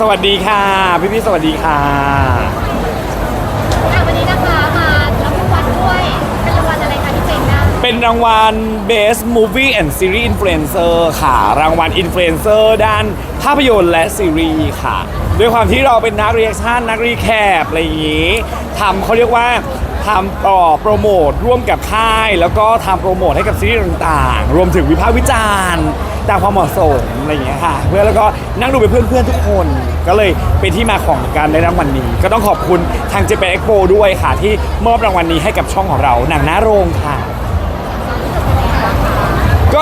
สวัสดีค่ะ พี่พี่ๆสวัสดีค่ะ อะวันนี้นะคะมารับรางวัลด้วยเป็นรางวัลอะไรคะที่เป็นนะเป็นรางวัล Best Movie and Series Influencer ค่ะ รางวัล Influencer ด้านภาพยนตร์และซีรีส์ค่ะ ด้วยความที่เราเป็นนักเรียกชั่นนักรีแคปอะไรอย่างนี้ทำเขาเรียกว่าทำต่อโปรโมทร่วมกับค่าย แล้วก็ทำโปรโมทให้กับซีรีส์ต่างๆ รวมถึงวิพากษ์วิจารณ์ตามความเหมาะสมอะไรอย่างเงี้ยค่ะเพื่อแล้วก็นั่งดูเป็นเพื่อนๆทุกคน ก็เลยเป็นที่มาของการได้รางวัลนี้ ก็ต้องขอบคุณทาง Japan Expo ด้วยค่ะที่มอบรางวัลนี้ให้กับช่องของเราหนังหน้าโรงค่ะ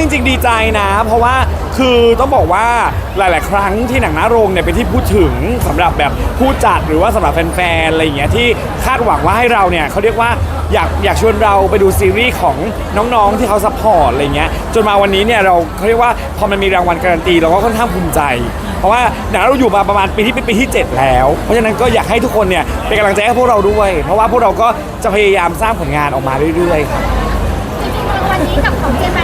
จริงๆดีใจนะ เพราะว่าคือต้องบอกว่าหลาย ๆ ครั้งที่หนังหน้าโรงเนี่ยเป็นที่พูดถึงสำหรับแบบผู้จัดหรือว่าสำหรับแฟนๆอะไรอย่างเงี้ยที่คาดหวังว่าให้เราเนี่ยเขาเรียกว่าอยากอยากชวนเราไปดูซีรีส์ของน้องๆที่เขาซัพพอร์ตอะไรเงี้ยจนมาวันนี้เนี่ยเราเขาเรียกว่าพอมันมีรางวัลการันตีเราก็ค่อนข้างภูมิใจ เพราะว่าหนังเราอยู่มาประมาณปีที่เป็นปีที่ 7 แล้ว เพราะฉะนั้นก็อยากให้ทุกคนเนี่ยเป็นกำลังใจให้พวกเราด้วย เพราะว่าพวกเราก็จะพยายามสร้างผลงานออกมาเรื่อยๆครับ จริงๆรางวัลนี้กับของเจแปนที่เขามัน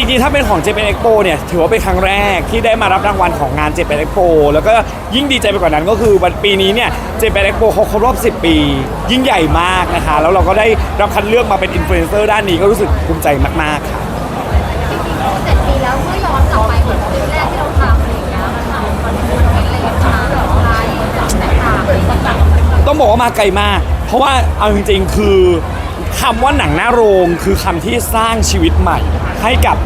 จริงๆ ถ้าเป็นของ Japan Expo เนี่ยถือว่าเป็นครั้งแรกที่ได้มารับรางวัลของงาน Japan Expo แล้วก็ยิ่งดีใจไปกว่านั้นก็คือวันปีนี้เนี่ย Japan Expo เขาครบรอบ 10 ปี ยิ่งใหญ่มากนะคะ แล้วเราก็ได้รับคัดเลือกมาเป็นอินฟลูเอนเซอร์ด้านนี้ก็รู้สึกภูมิใจมากๆค่ะจริงๆเจ็ดปีแล้วเมื่อย้อนกลับไปเหมือนปีแรกที่เราทำอะไรอย่างเงี้ยมันทำมันเป็นอะไรอย่างเงี้ยมาแบบไทยแบบแตกต่างอะไรต่างๆต้องบอกว่ามาไกลมาก เพราะว่าเอาจริงๆ คือ คำว่าหนังหน้าโรงคือคำที่สร้างชีวิตใหม่ ให้กับ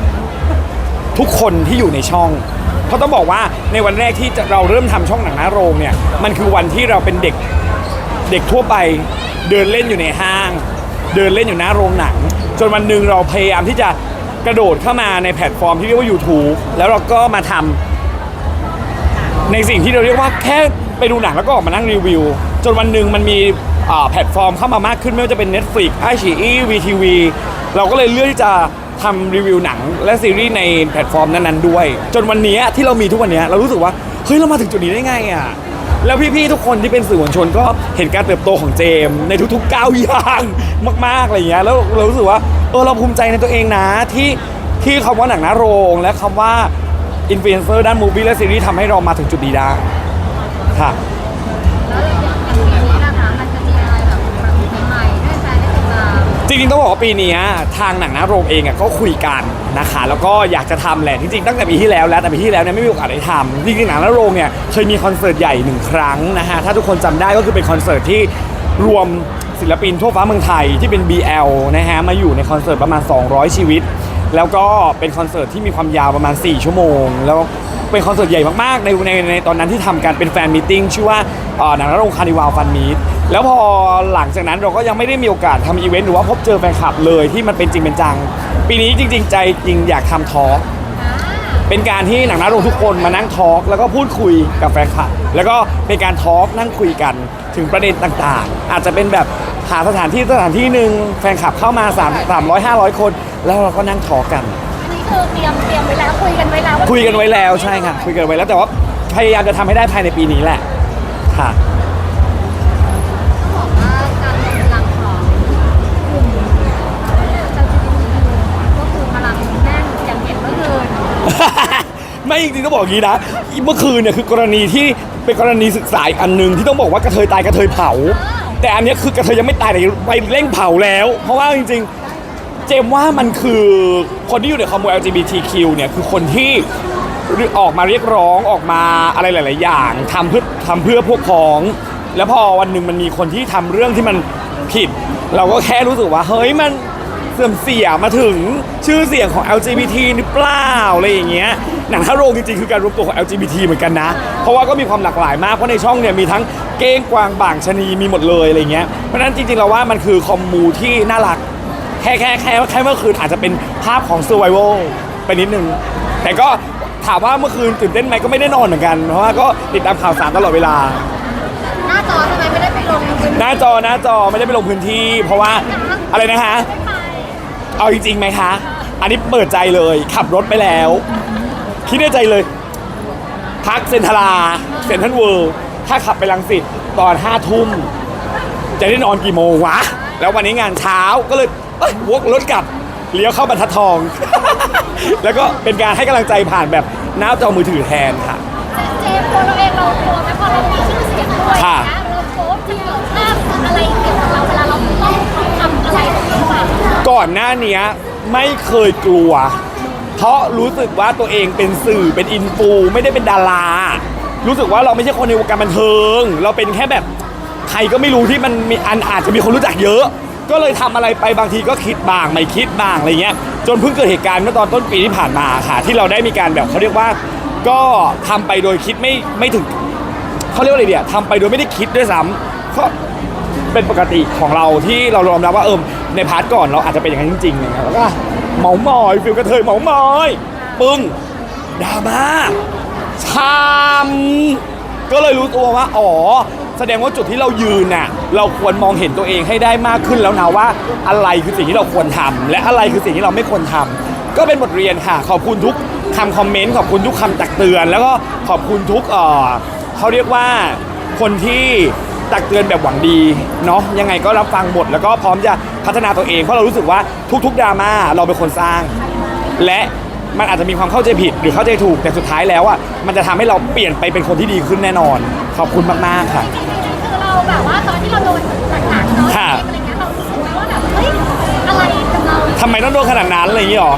ทุกคนที่อยู่ในช่อง เพราะต้องบอกว่าในวันแรกที่เราเริ่มทำช่องหนังหน้าโรงเนี่ย มันคือวันที่เราเป็นเด็กเด็กทั่วไปเดินเล่นอยู่ในห้าง เดินเล่นอยู่หน้าโรงหนัง จนวันหนึ่งเราพยายามที่จะกระโดดเข้ามาในแพลตฟอร์มที่เรียกว่า YouTube แล้วเราก็มาทำ ในสิ่งที่เราเรียกว่าแค่ไปดูหนังแล้วก็ออกมานั่งรีวิว จนวันหนึ่งมันมี อ่าแพลตฟอร์มเข้ามามากขึ้นไม่ว่าจะเป็น Netflix i อ e VTV เราก็เลยเลือกที่จะทำรีวิวหนังและซีรีส์ในแพลตฟอร์มนั้นๆด้วย จนวันนี้ที่เรามีทุกวันนี้เรารู้สึกว่าเฮ้ยเรามาถึงจุดนี้ได้ไงอะแล้วพี่ๆทุกคนที่เป็นสื่อมวลชนก็เห็นการเติบโตของเจม ในทุกๆก้าวย่างมากๆอะไรอย่างเงี้ยแล้วเรารู้สึกว่าเออเราภูมิใจในตัวเองนะที่ที่คำว่าหนังหน้าโรงและคำว่าอินฟลูเอนเซอร์ด้านมูฟี่และซีรีส์ทำให้เรามาถึงจุดนี้ได้ค่ะ จริงๆต้องบอกว่าปีนี้ทางหนังหน้าโรงเองอะก็คุยกันนะคะแล้วก็อยากจะทำแหละจริงๆตั้งแต่ปีที่แล้วแล้วแต่ปีที่แล้วเนี่ยไม่มีโอกาสได้ทำจริงๆหนังหน้าโรงเนี่ยเคยมีคอนเสิร์ตใหญ่หนึ่งครั้งนะฮะถ้าทุกคนจำได้ก็คือเป็นคอนเสิร์ตที่รวมศิลปินทั่วฟ้าเมืองไทยที่เป็น BL นะฮะมาอยู่ในคอนเสิร์ตประมาณ 200 ชีวิต แล้วก็เป็นคอนเสิร์ตที่มีความยาวประมาณ 4 ชั่วโมง แล้วเป็นคอนเสิร์ตใหญ่มากๆในในในตอนนั้นที่ทำกันเป็นแฟนมีตติ้งชื่อว่าเอ่อหนังหน้าโรงคาร์นิวัลฟันมีต แล้วพอหลังจากนั้นเราก็ยังไม่ได้มีโอกาสทำอีเวนต์หรือว่าพบเจอแฟนคลับเลยที่มันเป็นจริงเป็นจัง ปีนี้จริง ๆ ใจจริงอยากทำทอล์กเป็นการที่หนังหน้าโรงทุกคนมานั่งทอล์กแล้วก็พูดคุยกับแฟนคลับ แล้วก็เป็นการทอล์กนั่งคุยกันถึงประเด็นต่างๆ อาจจะเป็นแบบหาสถานที่สถานที่หนึ่งแฟนคลับเข้ามา3 300 500 คน แล้วเราก็นั่งทอล์กกัน อันนี้คือเตรียมเตรียมไว้แล้วคุยกันไว้แล้วว่าคุยกันไว้แล้วใช่ค่ะคุยกันไว้แล้วแต่ว่าพยายามจะทำให้ได้ภายในปีนี้แหละค่ะ ไม่จริงๆต้องบอกอย่างนี้นะเมื่อคืนเนี่ยคือกรณีที่เป็นกรณีศึกษาอีกอันหนึ่งที่ต้องบอกว่ากระเทยตายกระเทยเผา แต่อันเนี้ยคือกระเทยยังไม่ตายแต่ไปเร่งเผาแล้ว เพราะว่าจริงๆ เจมว่ามันคือคนที่อยู่ในคอมมูน LGBTQ เนี่ยคือคนที่ออกมาเรียกร้องออกมาอะไรหลาย ๆ อย่างทำเพื่อทำเพื่อพวกพ้อง แล้วพอวันหนึ่งมันมีคนที่ทำเรื่องที่มันผิด เราก็แค่รู้สึกว่าเฮ้ยมัน เสื่อมเสียมาถึงชื่อเสียงของ LGBT หรือเปล่าอะไรอย่างเงี้ยหนังฮาโรงจริงๆ คือการรวมตัวของ LGBT เหมือนกันนะ เพราะว่าก็มีความหลากหลายมากเพราะในช่องเนี่ยมีทั้งเก้งกวางบ่างชะนีมีหมดเลยอะไรเงี้ยเพราะฉะนั้นจริงๆเราว่ามันคือคอมมูที่น่ารักแค่แค่แค่แค่เมื่อคืนอาจจะเป็นภาพของ survival ไปนิดนึง แต่ก็ถามว่าเมื่อคืนตื่นเต้นไหมก็ไม่ได้นอนเหมือนกันเพราะว่าก็ติดตามข่าวสารตลอดเวลา หน้าจอทำไมไม่ได้ไปลงพื้นหน้าจอหน้าจอไม่ได้ไปลงพื้นที่ เพราะว่าอะไรนะคะไม่ไป เอาจริงๆไหมคะ อันนี้เปิดใจเลย ขับรถไปแล้ว คิดในใจเลย พักเซนทราเซนทรัลเวิลด์ถ้าขับไปลังสิตตอนห้าทุ่ม จะได้นอนกี่โมงวะ แล้ววันนี้งานเช้าก็เลยเอ้ยวกรถกลับเลี้ยวเข้าบรรทัดทอง แล้วก็เป็นการให้กำลังใจผ่านแบบหน้าจอมือถือแทนค่ะ เจเรากลัวไหมพอเรามีชื่อเสียงด้วยค่ะนะเราโพสต์จะเกิดภาพอะไร ก่อนหน้านี้ไม่เคยกลัว เพราะรู้สึกว่าตัวเองเป็นสื่อเป็นอินฟูไม่ได้เป็นดารา รู้สึกว่าเราไม่ใช่คนในวงการบันเทิง เราเป็นแค่แบบใครก็ไม่รู้ที่มันมีอันอาจจะมีคนรู้จักเยอะ ก็เลยทำอะไรไปบางทีก็คิดบ้างไม่คิดบ้างอะไรเงี้ยจนเพิ่งเกิดเหตุการณ์เมื่อตอนต้นปีที่ผ่านมาค่ะ ที่เราได้มีการแบบเขาเรียกว่า ก็ทำไปโดยคิดไม่ไม่ถึงเขาเรียกว่าอะไรเดียทำไปโดยไม่ได้คิดด้วยซ้ำ เป็นปกติของเราที่เรายอมรับว่าเออในพาร์ทก่อนเราอาจจะเป็นอย่างนั้นจริงๆนะครับแล้วก็เหมามอยฟิลกระเทยเหมามอยปึ้งดราม่าชามก็เลยรู้ตัวว่าอ๋อ แสดงว่าจุดที่เรายืนน่ะเราควรมองเห็นตัวเองให้ได้มากขึ้นแล้วนะว่าอะไรคือสิ่งที่เราควรทำและอะไรคือสิ่งที่เราไม่ควรทำก็เป็นบทเรียนค่ะ ขอบคุณทุกคำคอมเมนต์ขอบคุณทุกคำตักเตือน แล้วก็ขอบคุณทุกเออเขาเรียกว่าคนที่ ตักเตือนแบบหวังดีเนาะยังไงก็รับฟังหมดแล้วก็พร้อมจะพัฒนาตัวเองเพราะเรารู้สึกว่าทุกๆดราม่าเราเป็นคนสร้าง และมันอาจจะมีความเข้าใจผิดหรือเข้าใจถูกแต่สุดท้ายแล้วอะมันจะทำให้เราเปลี่ยนไปเป็นคนที่ดีขึ้นแน่นอน ขอบคุณมากๆค่ะจริงๆคือเราแบบว่าตอนที่เราโดนหนักๆเนาะค่ะ อะไรเงี้ยเรารู้สึกไหมว่าแบบเฮ้ยอะไรกับเราทำไมต้องโดนขนาดนั้นอะไรอย่างนี้หรอ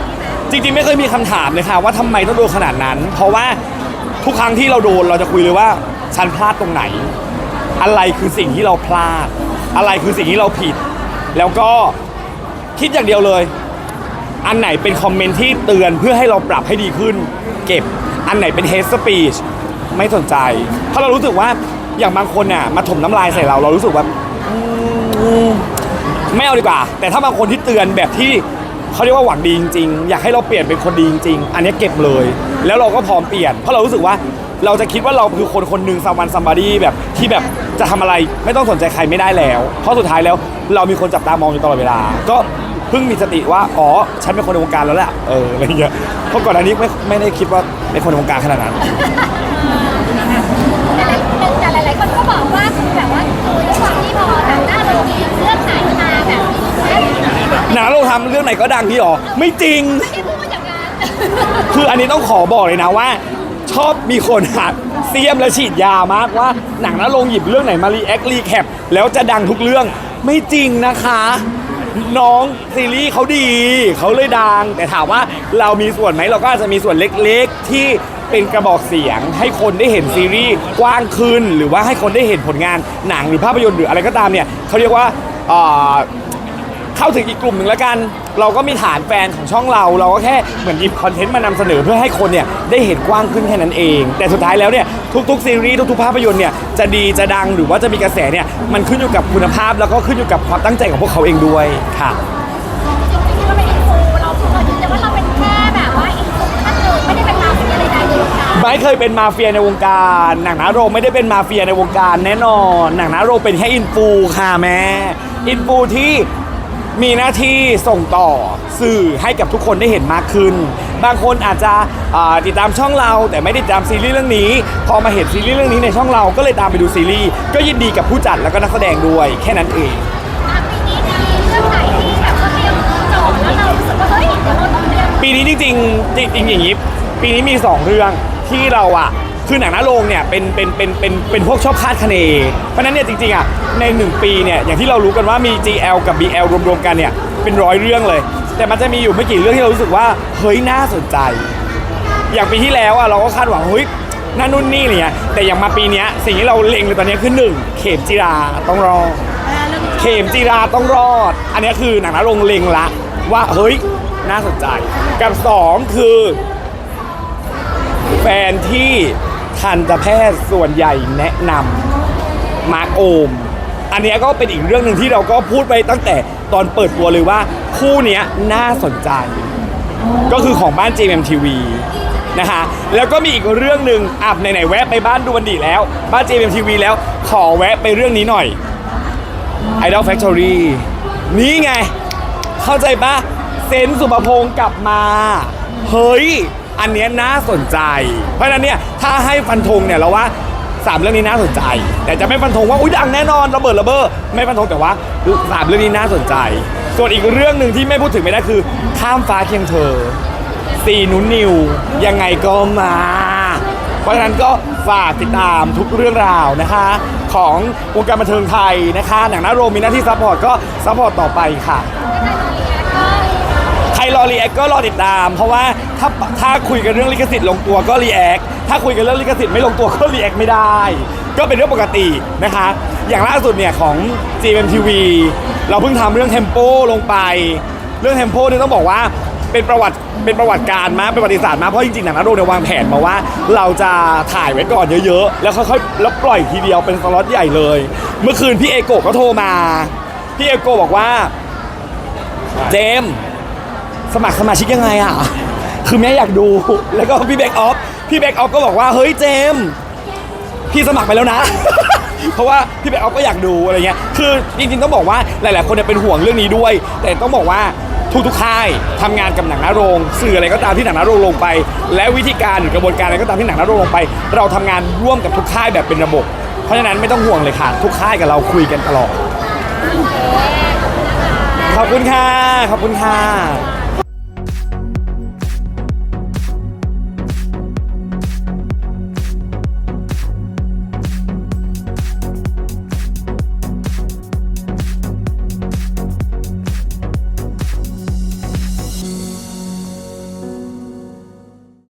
จริงๆไม่เคยมีคำถามเลยค่ะว่าทำไมต้องโดนขนาดนั้น เพราะว่าทุกครั้งที่เราโดนเราจะคุยเลยว่าฉันพลาดตรงไหน อะไรคือสิ่งที่เราพลาด อะไรคือสิ่งที่เราผิด แล้วก็คิดอย่างเดียวเลย อันไหนเป็นคอมเมนต์ที่เตือนเพื่อให้เราปรับให้ดีขึ้น เก็บอันไหนเป็น hate speech ไม่สนใจเพราะเรารู้สึกว่าอย่างบางคนเนี่ยมาถมน้ำลายใส่เราเรารู้สึกว่าไม่เอาดีกว่า แต่ถ้าบางคนที่เตือนแบบที่เขาเรียกว่าหวังดีจริงๆ อยากให้เราเปลี่ยนเป็นคนดีจริงๆ อันนี้เก็บเลย แล้วเราก็พร้อมเปลี่ยน เพราะเรารู้สึกว่าเราจะคิดว่าเราคือคนคนหนึ่งสาวันซัมบารีแบบที่แบบ จะทำอะไรไม่ต้องสนใจใครไม่ได้แล้ว เพราะสุดท้ายแล้วเรามีคนจับตามองอยู่ตลอดเวลา ก็เพิ่งมีสติว่าอ๋อฉันเป็นคนในวงการแล้วแหละเอออะไรอย่างเงี้ยเพราะก่อนหน้านี้ไม่ไม่ได้คิดว่าเป็นคนในวงการขนาดนั้น แต่หลายแต่หลายๆคนก็บอกว่าคือแบบว่าคือด้วยความที่พอหนังหน้าโรงมีเรื่องไหนมาแบบไม่หนังเราทำเรื่องไหนก็ดังพี่หรอ ไม่จริงได้พูดอย่างนั้น คืออันนี้ต้องขอบอกเลยนะว่า ชอบมีคนหักเสียมและฉีดยามากว่าหนังนะลงหยิบเรื่องไหนมารีแอครีแคปแล้วจะดังทุกเรื่องไม่จริงนะคะ น้องซีรีส์เขาดีเขาเลยดัง แต่ถามว่าเรามีส่วนไหมเราก็อาจจะมีส่วนเล็กๆ ที่เป็นกระบอกเสียง ให้คนได้เห็นซีรีส์กว้างขึ้น หรือว่าให้คนได้เห็นผลงานหนังหรือภาพยนตร์หรืออะไรก็ตามเนี่ยเขาเรียกว่า เอ่อเข้าถึงอีกกลุ่มหนึ่งแล้วกัน เราก็มีฐานแฟนของช่องเรา เราก็แค่เหมือนหยิบคอนเทนต์มานำเสนอเพื่อให้คนเนี่ยได้เห็นกว้างขึ้นแค่นั้นเอง แต่สุดท้ายแล้วเนี่ยทุกๆซีรีส์ทุกๆภาพยนตร์เนี่ยจะดีจะดังหรือว่าจะมีกระแสเนี่ยมันขึ้นอยู่กับคุณภาพแล้วก็ขึ้นอยู่กับความตั้งใจของพวกเขาเองด้วยค่ะ จริงๆที่เราเป็นอินฟูเราเรายืนยันว่าเราเป็นแค่แบบว่าอินฟูท่านหนึ่งไม่ได้เป็นมาเฟียอะไรใดๆในวงการไม่เคยเป็นมาเฟียในวงการ หนังนาโรงไม่ได้เป็นมาเฟียในวงการแน่นอน หนังนาโรงเป็นแค่อินฟูค่ะแม่อินฟูที่ มีหน้าที่ส่งต่อสื่อให้กับทุกคนได้เห็นมากขึ้น บางคนอาจจะอ่าติดตามช่องเรา แต่ไม่ได้ติดตามซีรีส์เรื่องนี้ พอมาเห็นซีรีส์เรื่องนี้ในช่องเราก็เลยตามไปดูซีรีส์ก็ยินดีกับผู้จัดแล้วก็นักแสดงด้วยแค่นั้นเองอะปีนี้มีเรื่องไหนที่แบบว่าเตรียมโจทย์แล้วเรารู้สึกว่าเฮ้ยเดี๋ยวเราต้องเตรียมปีนี้จริงๆจริงๆอย่างนี้ปีนี้มี 2 เรื่องที่เราอะ คือหนังหน้าโรงเนี่ยเป็นเป็นเป็นเป็นเป็นพวกชอบคาดคะเน เพราะฉะนั้นเนี่ยจริงๆอะใน 1 ปีเนี่ยอย่างที่เรารู้กันว่ามี GL กับ BL รวมๆกันเนี่ยเป็นร้อยเรื่องเลย แต่มันจะมีอยู่ไม่กี่เรื่องที่เรารู้สึกว่าเฮ้ยน่าสนใจ อย่างปีที่แล้วอะเราก็คาดหวังเฮ้ยนั่นนู่นนี่อะไรเนี่ยแต่อย่างมาปีเนี้ยสิ่งที่เราเล็งเลยตอนนี้คือหนึ่งเข็มจีราต้องรอดเข็มจีราต้องรอด อันนี้คือหนังนรงเล็งละ ว่าเฮ้ยน่าสนใจ กับสองคือแฟนที่ ทันตแพทย์ส่วนใหญ่แนะนำมาร์กโอม อันนี้ก็เป็นอีกเรื่องหนึ่งที่เราก็พูดไปตั้งแต่ตอนเปิดตัวเลยว่า คู่นี้น่าสนใจ ก็คือของบ้าน JMTV นะคะแล้วก็มีอีกเรื่องหนึ่งอับไหนๆแวะไปบ้านดูบันดีแล้ว บ้าน JMTV แล้วขอแวะไปเรื่องนี้หน่อย Idol Factory นี่ไง เข้าใจปะเซนส์สุภพงศ์กลับมา เฮ้ย อันเนี้ยน่าสนใจ เพราะฉะนั้นเนี่ยถ้าให้ฟันธงเนี่ยเราว่าสามเรื่องนี้น่าสนใจ แต่จะไม่ฟันธงว่าอุ้ยดังแน่นอนระเบิดระเบ้อไม่ฟันธงแต่ว่าสามเรื่องนี้น่าสนใจ ส่วนอีกเรื่องหนึ่งที่ไม่พูดถึงไม่ได้คือ ข้ามฟ้าเคียงเธอซีนุนนิวยังไงก็มา เพราะฉะนั้นก็ฝากติดตามทุกเรื่องราวนะคะ ของวงการบันเทิงไทยนะคะ หนังหน้าโรงมีหน้าที่ซัพพอร์ตก็ซัพพอร์ตต่อไปค่ะ รรอรีแอคก็รอติดตาม เพราะว่าถ้าถ้าคุยกันเรื่องลิขสิทธิ์ลงตัวก็รีแอคถ้าคุยกันเรื่องลิขสิทธิ์ไม่ลงตัวก็รีแอคไม่ได้ ก็เป็นเรื่องปกตินะคะ อย่างล่าสุดเนี่ยของ GMTV เราเพิ่งทำเรื่องเทมโปลงไป เรื่องเทมโปเนี่ยต้องบอกว่าเป็นประวัติเป็นประวัติการมาเป็นประวัติศาสตร์มาเพราะจริงๆหนังนาโรงเนี่ยวางแผนมาว่าเราจะถ่ายไว้ก่อนเยอะๆ แล้วค่อยๆแล้วปล่อยทีเดียวเป็นสล็อตใหญ่เลย เมื่อคืนพี่เอโกะก็โทรมา พี่เอโกะบอกว่า เจมส์ สมัครสมาชิกยังไงอะ คือแม่อยากดู แล้วก็พี่แบ็กออฟ พี่แบ็กออฟก็บอกว่าเฮ้ยเจมส์พี่สมัครไปแล้วนะ เพราะว่าพี่แบ็กออฟก็อยากดูอะไรเงี้ย คือจริงๆต้องบอกว่าหลาย ๆ คนเนี่ยเป็นห่วงเรื่องนี้ด้วย แต่ต้องบอกว่าทุกๆค่ายทำงานกับหนังหน้าโรง สื่ออะไรก็ตามที่หนังหน้าโรงลงไป และวิธีการหรือกระบวนการอะไรก็ตามที่หนังหน้าโรงลงไป เราทำงานร่วมกับทุกค่ายแบบเป็นระบบ เพราะฉะนั้นไม่ต้องห่วงเลยค่ะ ทุกค่ายกับเราคุยกันตลอด ขอบคุณค่ะ ขอบคุณค่ะ